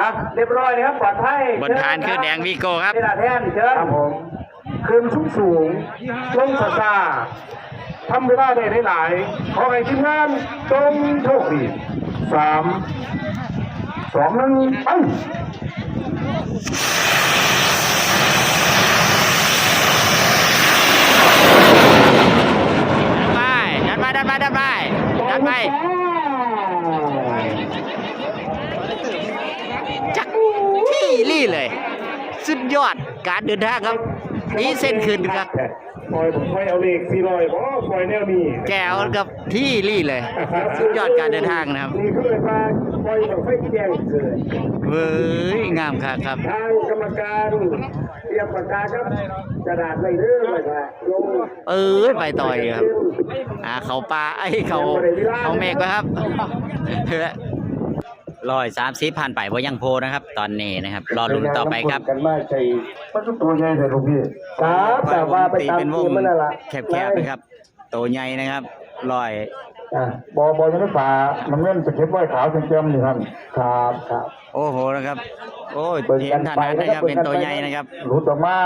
อะเรียบร้อยนะครับปลอดภัยบนฐานคือแดงวีโก้ครับ เวลาแท่นเชิญครับผมคืนสูงสูงลงซาซาทำเวลาได้หลายๆขอให้ทีมงานจงโชคดีสามสองหนึ่งไป ดันไปดันไปดันไปดันไปดันไปจักที่รี่ เลย สุดยอดการเดินทางครับนี่เส้นขึ้นครับปล่อยผมปล่อยเอาเลขสี่ร้อยเพราะปล่อยแนวนี้แก้วกับที่รี่เลย สุดยอดการเดินทางนะครับนี่คือเลยมาปล่อยของไฟแดงเกิดเว้ยงามครับครับทางกรรมการเตรียมปากกาครับกระดาษใบเรื่องเลยครับลงเอ้ยไปต่อยครับ อ่าเขาปลาไอ้ยเขาเขาเมฆไว้ครับ ร้อยสามสิบผ่านไปว่ายังโพนะครับ ตอนนี้นะครับ รอลุ้นต่อไปครับกันมาใจมันก็ตัวใหญ่เลยลูกพี่ครับแต่ว่าไปตีตามเป็นวทีงมมันน่ะล่ะแคบๆนะครับโตใหญ่นะครับร้อยอะบอบอยังไม่ฝ่ามันเล่นสเก็ตไว้ขาวเต็มๆนี่ท่านครับครับ โอ้โหนะครับ โอ้ยเห็นฐานะนะครับเป็นตัวใหญ่นะครับ หลุดออกมา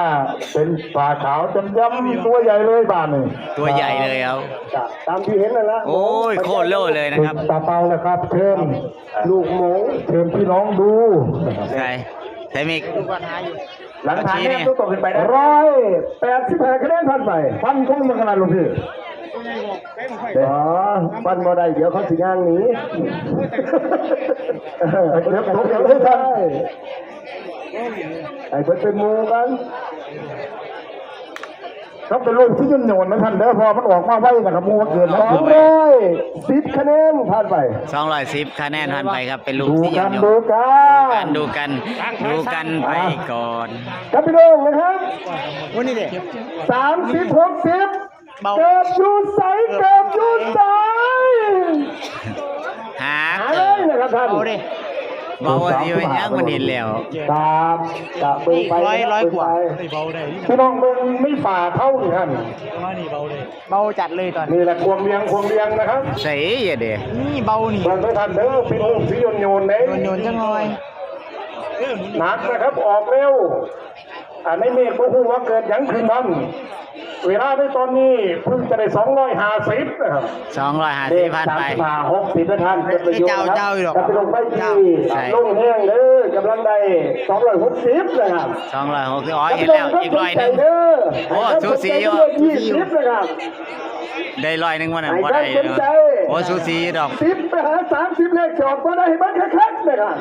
เป็นฝ่าขาวเต็มๆตัวใหญ่เลยบ้านนี่ตัวใหญ่เลยครับครับตามที่เห็นนั่นละโอ้ยโคตรโล่เลยนะครับตาเปาแล้วครับเชิญลูกหมูเชิญพี่น้องดูนะครับใช่ใช่มิก หลังฐานเมื่อกี้เนี่เนี่ยยต้องตกขึ้นไปร้อยแปดสิบห้าคะแนนพันไปฟันคงมาขนาดลูกพี่ อ๋อฟันบ่ได้เดี๋ยวเขาสิย่างหนีเออเดี๋ยวผมยังไม่ทันไอ้เพิ่นเป็นหมูกันครับเป็นลูกที่ยืนโยนนะท่านเด้อพอมันออกมาไว้นะครับหมูเกินสองร้อยสิบคะแนนผ่านไปสองร้อยสิบคะแนนผ่านไปครับเป็นลูกดูที่กัยันงอยู่ดูกักันนดูกันดูกันไปก่อนครับพี่น้องนะครับวันนี้เนี่ยสามสิบหกสิบ เกิดยูใสเกิดยูใสหาหาเกิเลยดนะครับท่านเบาดีไปยังมันเห็นแล้วครับจะเบิ่งไปร้อยร้อยกว่าเบพี่น้องเบิ่งไม่ฝ่าเท่านี่ท่านเบาจัดเลยตอนนี้นี่แหละควงเลียงควงเลียงนะครับใส่อย่าเด้นี่เบานี่เบิ่งไม่ทันเด้อพี่น้องสีโยนโยนเด้โยนโยนจังเลยหนักนะครับออกเร็ว อ่าในเมฆบ่ฮู้ว่าเกิดหยังขึ้นท่านเวลาในตอนนี้เพิ่งจะได้250นะครับสองร้อยห้าเด็สิบกผ่านสามไปสิบห้าหกสิบนะท่านเป็นประโยชน์ครับเจ้าๆอยู่หรอกจะไปลงไปที่ใช่ลงแห้งเลยกำลังได้สองร้อยหกสิบนะครับสองร้อยหกสิบอ๋อเห็นแล้วอีกร้อยหนึ่งโอ้สูสีอยู่ยี่สิบนะครับได้ร้อยหนึ่งวันนั้นไอ้ว่าท่าได้นสนเนาะใจโอ้สูสีดอกสิบไปหาสามสิบเลขจอดก็ได้ให้มันคักๆนะครับ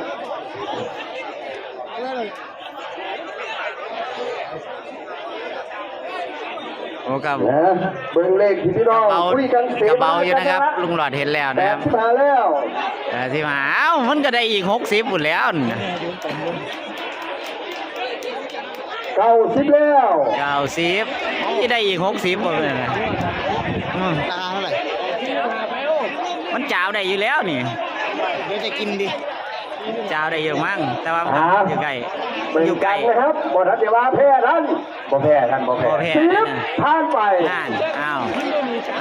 โอ้กับนะเบิ่งเลขที่พี่น้องเบาคุยกันกระเบาอยู่นะครับ ลุงหลอดเห็นแล้วแปนะคดรับสิบห้าแล้วแต่ที่มาเอ้ามันก็ได้อีกหกสิบหมดแล้วน่ะเก้าสิบแล้วเก้าสิบที่ได้อีกหกสิบหมดเลยนะอืมราคาเท่าไหร่มันจ้าวได้อยู่แล้วนี่เดี๋ยวจะกินดิจ้าวได้อยู่มั้งแต่ว่ามันอ่าอยู่ใกล้เบิ่ง อยู่ใกกัล้นนะครับบททัศน์ว่าแพ้ท่านบ่แพ้ท่านบ่แพ้บ่แพ้สิบนะผ่านไปอ่านอ้าว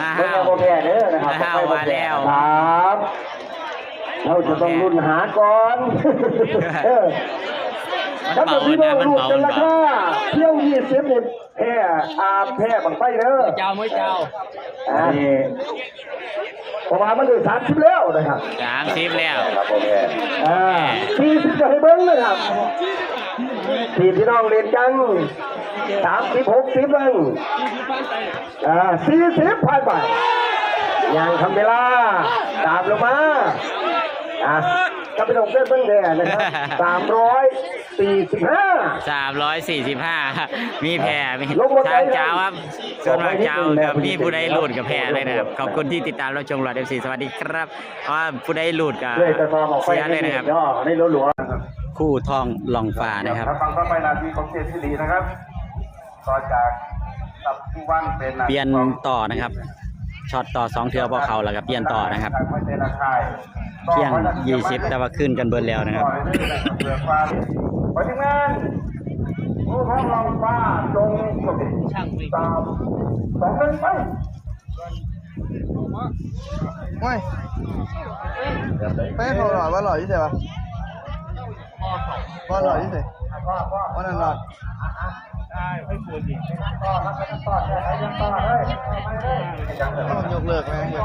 อ้าเบิ่งวเอาบ่แพ้เด้อนะครับอ้าวบ่มาแล้วครับเราจะต้องรุ่นหาก่อนเออมันเบาพี่น้นะองมันรู้เบากันมันราเบาคาเที่ยวยี่สิบเนี่ยแพ้อาแพ้บังไฟเด้อเจ้าไม่เจ้าอันนี้เพราะว่ามันถึงสามสิบแล้วนะครับสามสิบแล้วครับโอเคอ่าสี่สิบจะให้เบิ้งเลยครับ ที่พี่น้องเรียนกันสามสิบหกสิบเบิ้งอ่าสี่สิบผ่านไปยังทำเวลาตามลงมาอะก็ไปลงเส้นเบิ้งแดงนะครับสามร้อยสี่สิบห้าสามร้อยสี่สิบห้ามีแพรมีลงมาไกลทางเจ้าครับส่วนมากลงมานิดเจ้านึงกับนะมีผู้ใดหลุดกับแพรเลยนะครับ ขอบคุณที่ติดตามเราชมหลอดเอฟซีสวัสดีครับเพราะว่าผู้ใดหลุดกับเลยจะฟองออกไปเสียเลยนะครับ ครับคู่ทองลองฟ้านะครับฟังต่อไปนาทีของเจสิรีนะครับต่อจากตับผู้ว่างเป็นเปลี่ยนต่อนะครับช็อตต่อสองเทือพอเขาแล้วก็เปลี่ยนต่อนะครับเที่ยงยี่สิบแต่ว่าขึ้นกันเบิร์แล้วนะครับไปทีมงานผู้ท้องลองฟ้าจงสมช่างตามสองหนึ่งไปไม่ไปเขาหล่อว่าหล่อที่ไหนวะ ก็หน่อยที่สุดว่านั่นหน่อยต้องยกเลิกไหมยก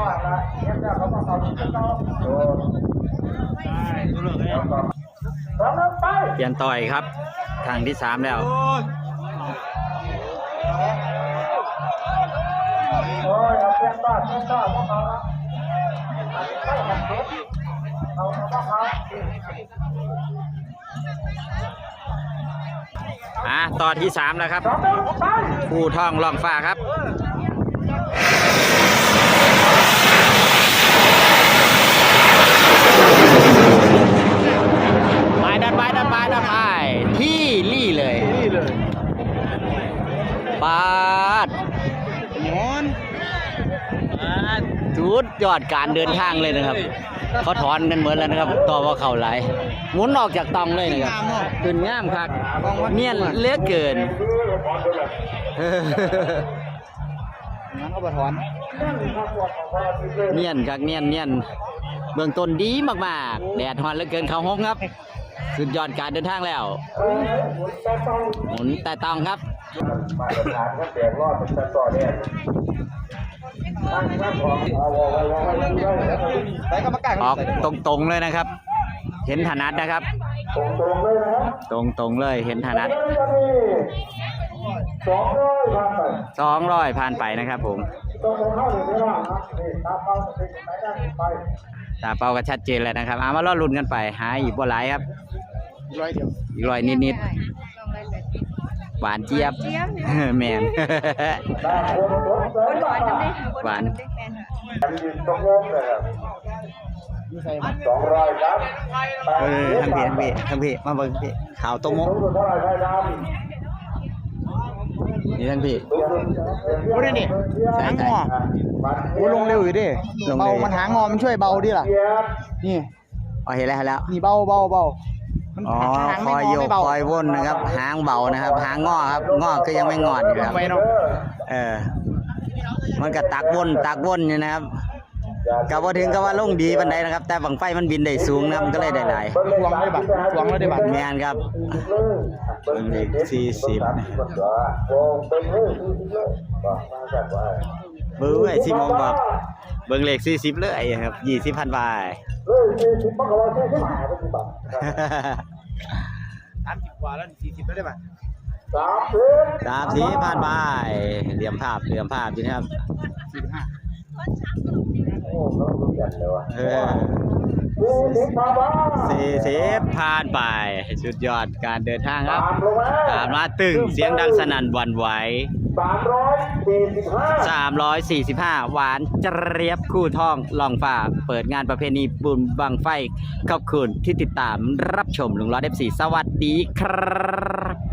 เลิกเปลี่ยนต่อยครับทางที่สามแล้วโอ้ยเอาเปลี่ยนต่อเปลี่ยนต่อพวกเขาละเอาเอาพวกเขาอะต่อที่สามแล้วครับสองหนึ่งไปผู้ท่องล่องฟ้าครับ ไปดันไปดันไปดันไปที่ลี่เลย นี่เลย ปาด นอน จุ ดยอดการเดินทางเลยนะครับเขาถอนกันเหมือนแล้วนะครับต่อว่าเขาไหลายหมุนออกจากตองเลยนะครับขึ้นง่ามครับเนียนเหลือกเกินนั้นก็บถอนเนียนครับเนียนเนียนเบื้องต้นดีมากๆแดดฮอนเหลือเกินเขาห้องครับสุดยอดการเดินทางแล้วหมุนแต่ตองครับ อดเป็นชั้นต่อเนี่ยตั้งตั้งของเอาวอลวอลวอลเลยแต่ก็มากักออกตรงๆเลยนะครับ เห็นถนัดนะครับ ตรงตรงเลยนะครับตรงๆเลยเห็นถนัดจะมีสองร้อยพันไปสองร้อยผ่านไปนะครับผมตรงตรงเข้าหนึ่งไม่ได้นะนี่ตามเข้าติดไหนได้ไปตาเป้าก็ชัดเจนแล้วนะครับเอามารอลุ้นกันไป หาอีกบ่หลายครับร้อยเดียวอีกร้อยนิดๆ หวานเจี๊ยบแมนตามคนรถเสริมหวานมาน้ำเด้หวานน้ำเด้แฟนค่ะยืนตรงลงเลยครับนี่ใส่มาสองร้อยครับเออทั้งพี่ทั้งพี่ทั้งพี่มาเบิ่งพี่ขาวโตโมสูงสุดเท่าไหร่ไทยดนี่ทั้งพี่ำสูงสุดโอ้ยนี่ใช่หางใช่งอโอ้ลงเร็วอยู่ดิลงเร็เบาวมันหางอมันช่วยเบาดิล่ะเกียร์นี่อ๋อเห็นแล้วเห็นแล้ว นี่เบาเบาเบา มันอ๋อหางคไม่อยงโยไม่กเบาคอยวนนะครับ หางเบานะครับ หางงอครับงอก็ยังไม่งอดอยู่ครับไว้เนาะเออ มันก็ตักวนตักวนอยู่นะครับก็บ่ถึงกับว่าลงดีปานใดนะครับ แต่บังไฟมันบินได้สูงนะครับมันก็เลยได้หลายทวงได้บัตรทวงแล้วได้บัตรแม่นครับเบิ่งเลขสี่สิบโอ้เป็นเลยสี่สิบเลยบอกมาจากว่า เบิ้งไอ้สิมองบอกเบิ่งเลข40เลยครับ20,000บาทเฮ้ยสี่สิบมันก็ว่าสี่สิบห้าเป็นสิบบาทสามสิบกว่าแล้วสี่สิบแล้วได้บัตรสามสิบสามสี่พันบาทเหลี่ยมภาพเหลี่ยมภาพอยู่นะครับสี่สิบห้าโอ้เขาดูกันเลยว่ะเออ สี่สิบมาบ้าสี่สิบผ่านไป สุดยอดการเดินทางครับ ตามลงมาตามมาตึงเสียงดังสนั่นหวันไหวสามร้อยสี่สิบห้า345หวานเจรียบคู่ทองลองฟ้าเปิดงานประเพณีบุญบังไฟ ขอบคุณที่ติดตามรับชมลุงรอดเอฟซีสวัสดีครับ